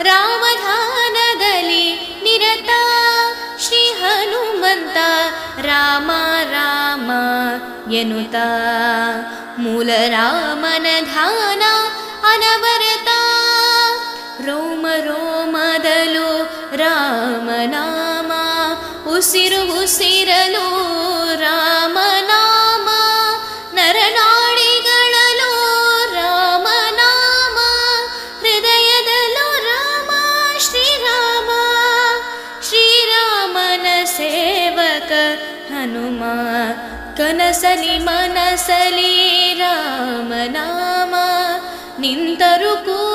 रामधान निरता श्रीहनुमन्ता रामा राम यनुता। मूलरामनधाना अनवरता। रोम रोमदलो रामनामा उसिरु उर ಸೇವಕ ಹನುಮ ಕನಸಲಿ ಮನಸಲಿ ರಾಮನಾಮ ನಿಂತರು ಕೂಡ